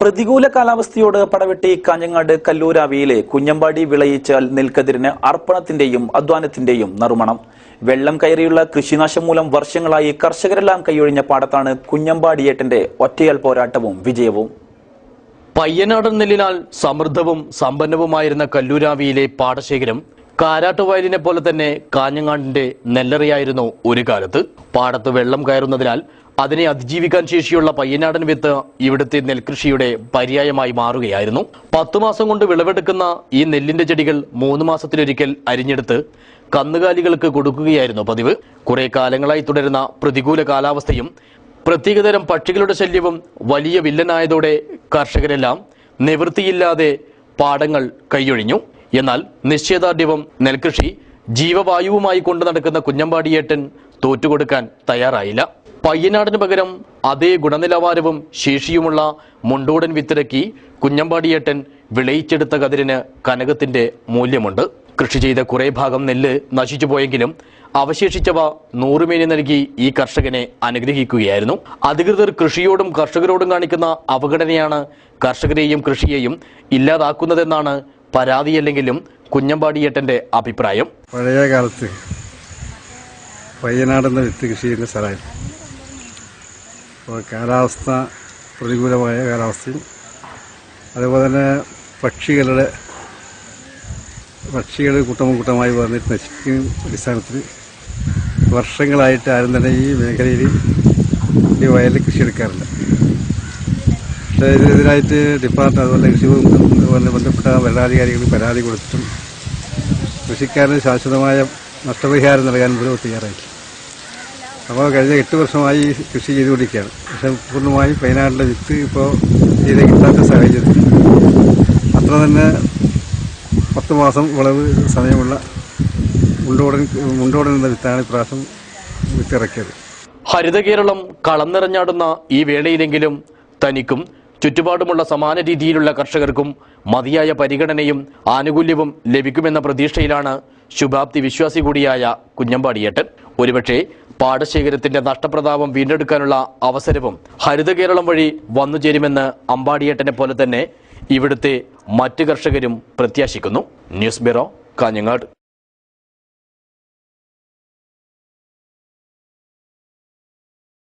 പ്രതികൂല കാലാവസ്ഥയോട് പടവെട്ടി കാഞ്ഞങ്ങാട് കല്ലൂരാവിയിലെ കുഞ്ഞമ്പാടി വിളയിച്ച നെൽക്കതിരിന് അർപ്പണത്തിന്റെയും അധ്വാനത്തിന്റെയും നറുമണം. വെള്ളം കയറിയുള്ള കൃഷിനാശം മൂലം വർഷങ്ങളായി കർഷകരെല്ലാം കൈയൊഴിഞ്ഞ പാടത്താണ് കുഞ്ഞമ്പാടിയേട്ടന്റെ ഒറ്റയാൽ പോരാട്ടവും വിജയവും. പയ്യനാടൻ നെല്ലിനാൽ സമൃദ്ധവും സമ്പന്നവുമായിരുന്ന കല്ലൂരാവിയിലെ പാടശേഖരം കാരാട്ടുവയലിനെ പോലെ തന്നെ കാഞ്ഞങ്ങാടിന്റെ നെല്ലറിയായിരുന്നു ഒരു കാലത്ത്. പാടത്ത് വെള്ളം കയറുന്നതിനാൽ അതിനെ അതിജീവിക്കാൻ ശേഷിയുള്ള പയ്യനാടൻ വിത്ത് ഇവിടുത്തെ നെൽകൃഷിയുടെ പര്യായമായി മാറുകയായിരുന്നു. പത്തു മാസം കൊണ്ട് വിളവെടുക്കുന്ന ഈ നെല്ലിന്റെ ചെടികൾ മൂന്ന് മാസത്തിലൊരിക്കൽ അരിഞ്ഞെടുത്ത് കന്നുകാലികൾക്ക് കൊടുക്കുകയായിരുന്നു പതിവ്. കുറെ കാലങ്ങളായി തുടരുന്ന പ്രതികൂല കാലാവസ്ഥയും പ്രത്യേകതരം പക്ഷികളുടെ ശല്യവും വലിയ വില്ലനായതോടെ കർഷകരെല്ലാം നിവൃത്തിയില്ലാതെ പാടങ്ങൾ കൈയൊഴിഞ്ഞു. എന്നാൽ നിശ്ചയദാർഢ്യവും നെൽകൃഷി ജീവവായുവുമായി കൊണ്ടു നടക്കുന്ന കുഞ്ഞമ്പാടിയേട്ടൻ തോറ്റുകൊടുക്കാൻ തയ്യാറായില്ല. പയ്യനാടിന് പകരം അതേ ഗുണനിലവാരവും ശേഷിയുമുള്ള മുണ്ടോടൻ വിത്തിറക്കി കുഞ്ഞമ്പാടിയേട്ടൻ വിളയിച്ചെടുത്ത കതിരിന് കനകത്തിന്റെ മൂല്യമുണ്ട്. കൃഷി ചെയ്ത കുറെ ഭാഗം നെല്ല് നശിച്ചുപോയെങ്കിലും അവശേഷിച്ചവ നൂറുമേനി നൽകി ഈ കർഷകനെ അനുഗ്രഹിക്കുകയായിരുന്നു. അധികൃതർ കൃഷിയോടും കർഷകരോടും കാണിക്കുന്ന അവഗണനയാണ് കർഷകരെയും കൃഷിയെയും ഇല്ലാതാക്കുന്നതെന്നാണ് പരാതിയല്ലെങ്കിലും കുഞ്ഞമ്പാടിയേട്ടന്റെ അഭിപ്രായം. പഴയ കാലത്ത് പയ്യനാടെന്ന വിത്ത് കൃഷി ചെയ്യുന്ന സ്ഥലമായിരുന്നു. കാലാവസ്ഥ പ്രതികൂലമായ കാലാവസ്ഥയും അതുപോലെ തന്നെ പക്ഷികളുടെ പക്ഷികൾ കൂട്ടം കൂട്ടമായി വന്നിട്ട് നശിക്കുന്ന അടിസ്ഥാനത്തിൽ വർഷങ്ങളായിട്ട് ആരും തന്നെ ഈ മേഖലയിൽ ഈ വയലിൽ കൃഷി പക്ഷേ ഡിപ്പാർട്ട് അതുപോലെ കൃഷി അതുപോലെ ബന്ധപ്പെട്ട ഭരണാധികാരികൾ പരാതി കൊടുത്തിട്ടും കൃഷിക്കാരന് ശാശ്വതമായ നഷ്ടപരിഹാരം നൽകാൻ പോലും തയ്യാറായി. അപ്പോൾ കഴിഞ്ഞ എട്ട് വർഷമായി കൃഷി ചെയ്തുകൊണ്ടിരിക്കുകയാണ്. പക്ഷേ പൂർണമായി വയനാട്ടിലെ വിത്ത് ഇപ്പോൾ തീരെ കിട്ടാത്ത സാഹചര്യത്തിൽ അത്ര തന്നെ പത്ത് മാസം വിളവ് സമയമുള്ള മുണ്ടോടൻ മുണ്ടോടൻ എന്ന വിത്താണ് ഇപ്രാവശ്യം വിത്തിറക്കിയത്. ഹരിത കേരളം കളം നിറഞ്ഞാടുന്ന ഈ വേളയിലെങ്കിലും തനിക്കും ചുറ്റുപാടുമുള്ള സമാന രീതിയിലുള്ള കർഷകർക്കും മതിയായ പരിഗണനയും ആനുകൂല്യവും ലഭിക്കുമെന്ന പ്രതീക്ഷയിലാണ് ശുഭാപ്തി വിശ്വാസി കൂടിയായ കുഞ്ഞമ്പാടിയേട്ടൻ. ഒരുപക്ഷെ പാടശേഖരത്തിന്റെ നഷ്ടപ്രതാപം വീണ്ടെടുക്കാനുള്ള അവസരവും ഹരിത കേരളം വഴി വന്നു ചേരുമെന്ന് അമ്പാടിയേട്ടനെ പോലെ തന്നെ ഇവിടുത്തെ മറ്റ് കർഷകരും പ്രത്യാശിക്കുന്നു. News bureau Kanhangad.